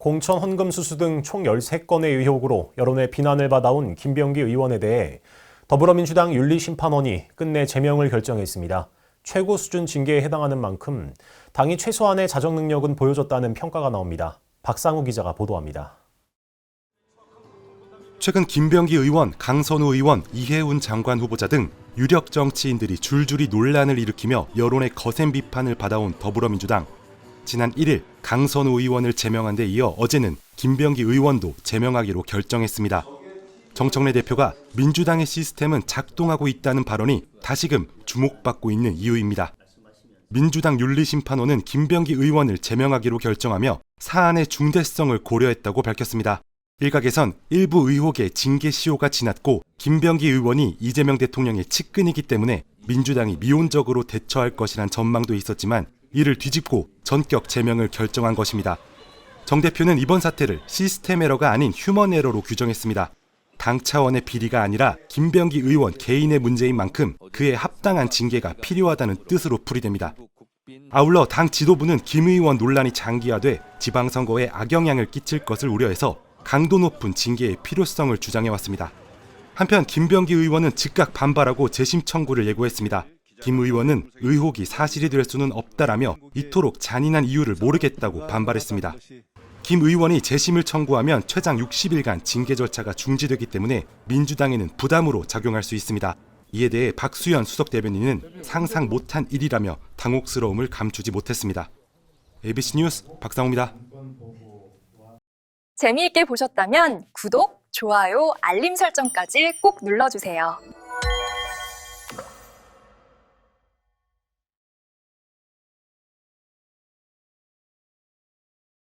공천 헌금 수수 등 총 13건의 의혹으로 여론의 비난을 받아온 김병기 의원에 대해 더불어민주당 윤리심판원이 끝내 제명을 결정했습니다. 최고 수준 징계에 해당하는 만큼 당이 최소한의 자정 능력은 보여줬다는 평가가 나옵니다. 박상우 기자가 보도합니다. 최근 김병기 의원, 강선우 의원, 이해운 장관 후보자 등 유력 정치인들이 줄줄이 논란을 일으키며 여론의 거센 비판을 받아온 더불어민주당. 지난 1일 강선우 의원을 제명한 데 이어 어제는 김병기 의원도 제명하기로 결정했습니다. 정청래 대표가 민주당의 시스템은 작동하고 있다는 발언이 다시금 주목받고 있는 이유입니다. 민주당 윤리심판원은 김병기 의원을 제명하기로 결정하며 사안의 중대성을 고려했다고 밝혔습니다. 일각에선 일부 의혹의 징계 시효가 지났고 김병기 의원이 이재명 대통령의 측근이기 때문에 민주당이 미온적으로 대처할 것이란 전망도 있었지만 이를 뒤집고 전격 제명을 결정한 것입니다. 정 대표는 이번 사태를 시스템 에러가 아닌 휴먼 에러로 규정했습니다. 당 차원의 비리가 아니라 김병기 의원 개인의 문제인 만큼 그에 합당한 징계가 필요하다는 뜻으로 풀이됩니다. 아울러 당 지도부는 김 의원 논란이 장기화돼 지방선거에 악영향을 끼칠 것을 우려해서 강도 높은 징계의 필요성을 주장해왔습니다. 한편 김병기 의원은 즉각 반발하고 재심 청구를 예고했습니다. 김 의원은 의혹이 사실이 될 수는 없다라며 이토록 잔인한 이유를 모르겠다고 반발했습니다. 김 의원이 재심을 청구하면 최장 60일간 징계 절차가 중지되기 때문에 민주당에는 부담으로 작용할 수 있습니다. 이에 대해 박수현 수석 대변인은 상상 못한 일이라며 당혹스러움을 감추지 못했습니다. ABC 뉴스 박상호입니다. 재미있게 보셨다면 구독, 좋아요, 알림 설정까지 꼭 눌러주세요.